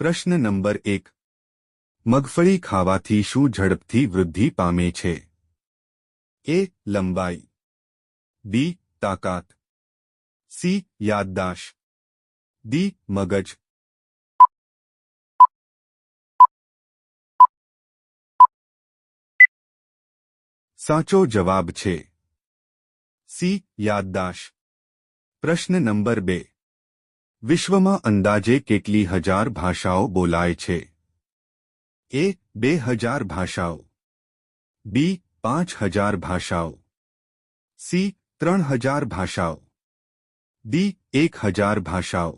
પ્રશ્ન નંબર એક મગફળી ખાવાથી શું ઝડપથી વૃદ્ધિ પામે છે એ લંબાઈ બી તાકાત સી યાદદાશ દી મગજ સાચો જવાબ છે સી યાદદાશ પ્રશ્ન નંબર બે વિશ્વમાં અંદાજે કેટલી હજાર ભાષાઓ બોલાય છે એ બે હજાર ભાષાઓ બી પાંચ હજાર ભાષાઓ સી ત્રણ હજાર ભાષાઓ ડી એક હજાર ભાષાઓ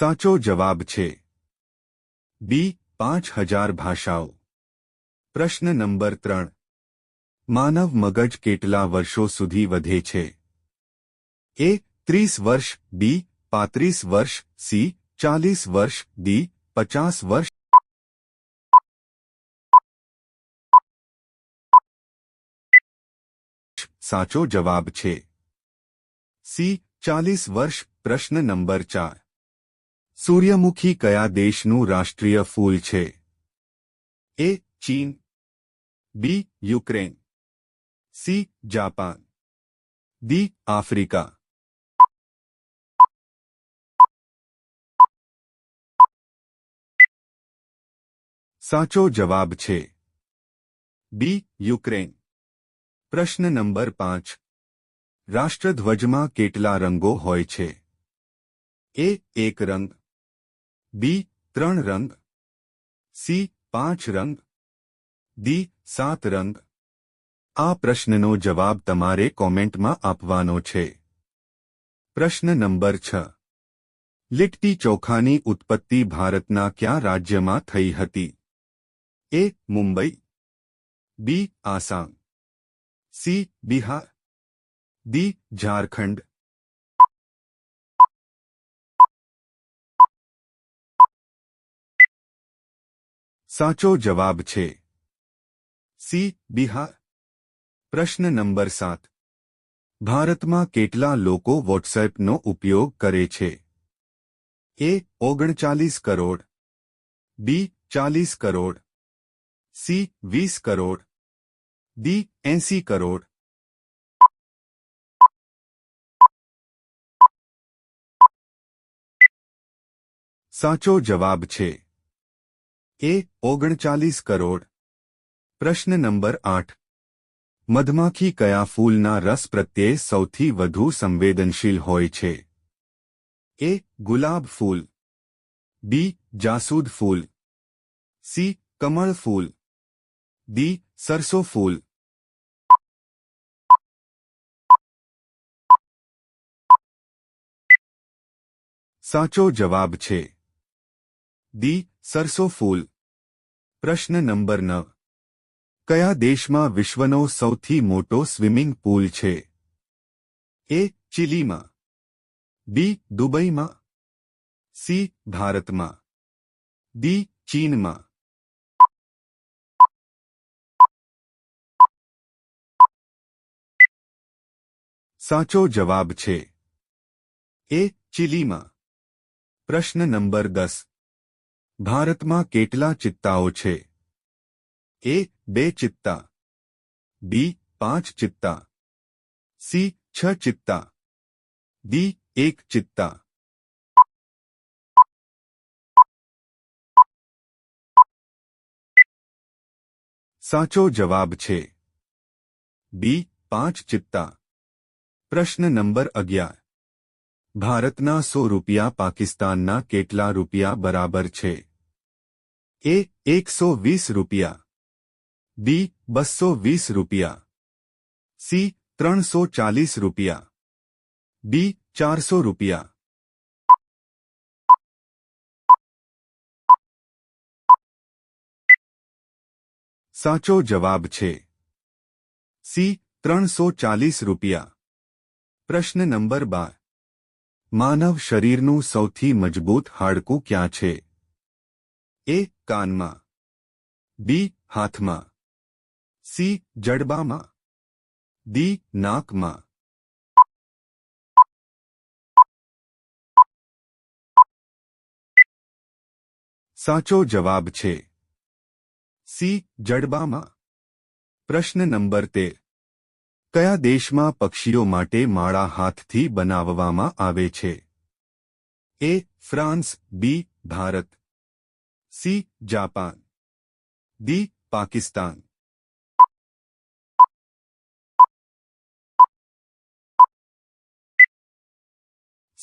સાચો જવાબ છે બી પાંચ હજાર ભાષાઓ પ્રશ્ન નંબર ત્રણ मानव मगज કેટલા વર્ષો સુધી વધે છે એ 30 વર્ષ બી 35 વર્ષ સી 40 વર્ષ ડી 50 વર્ષ સાચો જવાબ છે સી 40 વર્ષ પ્રશ્ન નંબર 4 સૂર્યમુખી કયા દેશનું રાષ્ટ્રીય ફૂલ છે એ ચીન B Ukraine C Japan D Africa સાચો જવાબ છે બી યુક્રેન પ્રશ્ન નંબર પાંચ રાષ્ટ્રધ્વજમાં કેટલા રંગો હોય છે એ એક રંગ બી ત્રણ રંગ સી પાંચ રંગ ડી સાત રંગ આ પ્રશ્નનો જવાબ તમારા કમેન્ટમાં આપવાનો છે પ્રશ્ન નંબર 6 લિટ્ટી ચોખાની ઉત્પત્તિ ભારત ના કયા રાજ્યમાં થઈ હતી A Mumbai B Assam C Bihar D Jharkhand સાચો જવાબ છે સી બિહાર प्रश्न नंबर 7 भारत में કેટલા લોકો WhatsApp નો ઉપયોગ કરે છે A 39 crore B 40 crore C 20 crore D 80 crore સાચો જવાબ છે A 39 કરોડ પ્રશ્ન નંબર 8 મધમાખી કયા ફૂલના રસ પ્રત્યે સૌથી વધુ સંવેદનશીલ હોય છે એ ગુલાબ ફૂલ બી જાસૂદ ફૂલ સી કમળ ફૂલ દી સરસો ફૂલ સાચો જવાબ છે દી સરસો ફૂલ પ્રશ્ન નંબર નવ કયા દેશમાં વિશ્વનો સૌથી મોટો સ્વિમિંગ પૂલ છે એ ચિલીમાં બી દુબઈમાં સી ભારતમાં દી ચીનમાં સાચો જવાબ છે એ ચિલીમાં પ્રશ્ન નંબર દસ ભારતમાં કેટલા ચિત્તાઓ છે ए बे चित्ता बी पांच चित्ता सी छ चित्ता डी एक चित्ता साचो जवाब छे बी पांच चित्ता प्रश्न नंबर अग्यार भारतना सौ रुपया पाकिस्तानना केटला रुपया बराबर छे ए एक सौ वीस रुपया बी ₹220 सी ₹340 डी ₹400 સાચો જવાબ છે સી ₹340 પ્રશ્ન નંબર 12 માનવ શરીરનું સૌથી મજબૂત હાડકું ક્યાં છે એ કાનમાં બી હાથમાં સી જડબામાં દી નાકમાં સાચો જવાબ છે સી જડબામાં પ્રશ્ન નંબર તેર કયા દેશમાં પક્ષીઓ માટે માળા હાથથી બનાવવામાં આવે છે A France B Bharat C Japan D Pakistan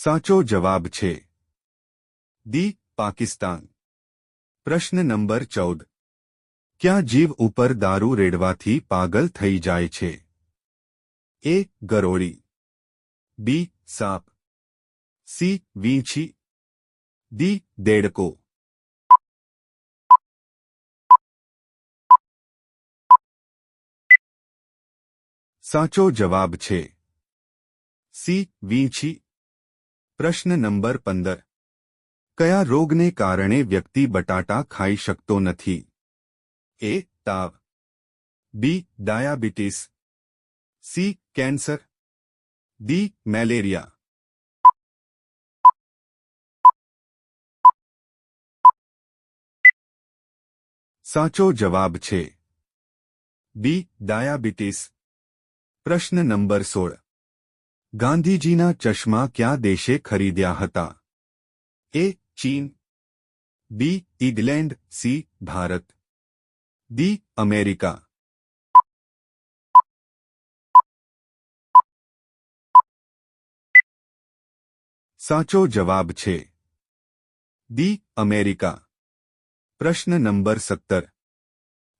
સાચો જવાબ છે D પાકિસ્તાન પ્રશ્ન નંબર 14 ક્યા જીવ ઉપર दारू રેડવાથી પાગલ થઈ જાય છે A ગરોળી B સાપ C વીચી D દેડકો સાચો જવાબ છે C વીચી प्रश्न नंबर 15 क्या रोग के कारणे व्यक्ति बटाटा खाई શકતો નથી ए ताप B diabetes C cancer D malaria સાચો જવાબ છે બી ડાયાબિટીસ પ્રશ્ન નંબર 16 गांधीजीना चश्मा क्या देशे खरीदया था ए चीन B England C Bharat D America साचो जवाब छे दी अमेरिका प्रश्न नंबर सत्तर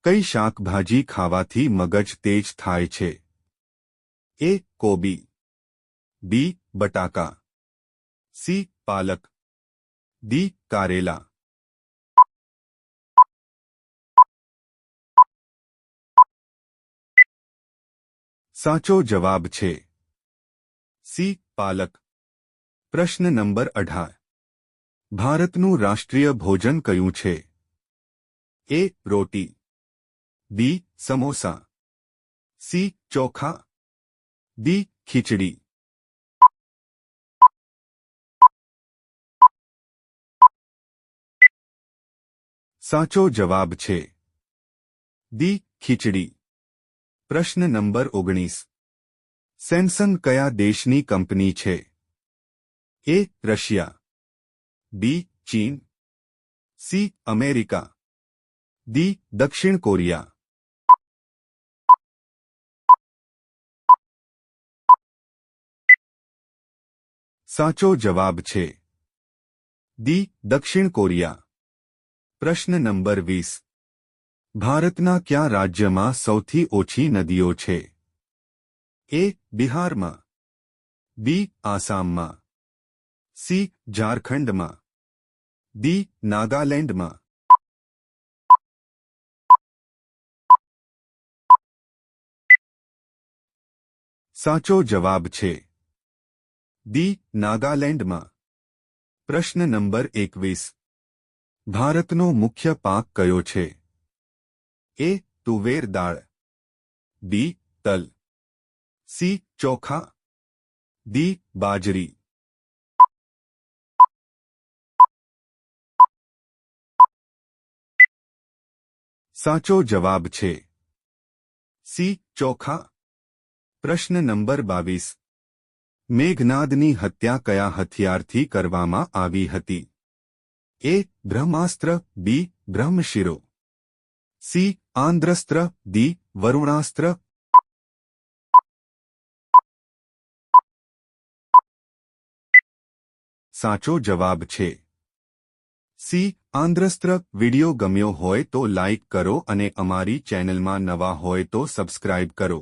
कई शाकभाजी खावा थी मगज तेज थाय छे ए कोबी डी बटाका सी पालक डी कारेला साचो जवाब छे सी पालक प्रश्न नंबर अठार भारत राष्ट्रीय भोजन क्यू छे A roti B samosa C chokha D khichdi સાચો જવાબ છે દી ખીચડી પ્રશ્ન નંબર ઓગણીસ સેમસંગ કયા દેશની કંપની છે એ રશિયા બી ચીન સી અમેરિકા દી દક્ષિણ કોરિયા સાચો જવાબ છે દી દક્ષિણ કોરિયા प्रश्न नंबर वीस भारतना क्या राज्य में सौ ओछी नदीओ छे ए बिहार में बी आसाम में सी झारखंड में डी नागालैंड में साचो जवाब छे दी नागालैंड में प्रश्न नंबर एकवीस ભારતનો મુખ્ય પાક કયો છે એ તુવેર દાળ બી તલ સી ચોખા દી બાજરી સાચો જવાબ છે સી ચોખા પ્રશ્ન નંબર બાવીસ મેઘનાદની હત્યા કયા હથિયારથી કરવામાં આવી હતી એ બ્રહ્માસ્ત્ર બી બ્રહ્મશિરો સી આંધ્રસ્ત્ર દી વરુણાસ્ત્ર સાચો જવાબ છે સી આંધ્રસ્ત્ર વિડિયો ગમ્યો હોય તો લાઇક કરો અને અમારી ચેનલમાં નવા હોય તો સબસ્ક્રાઇબ કરો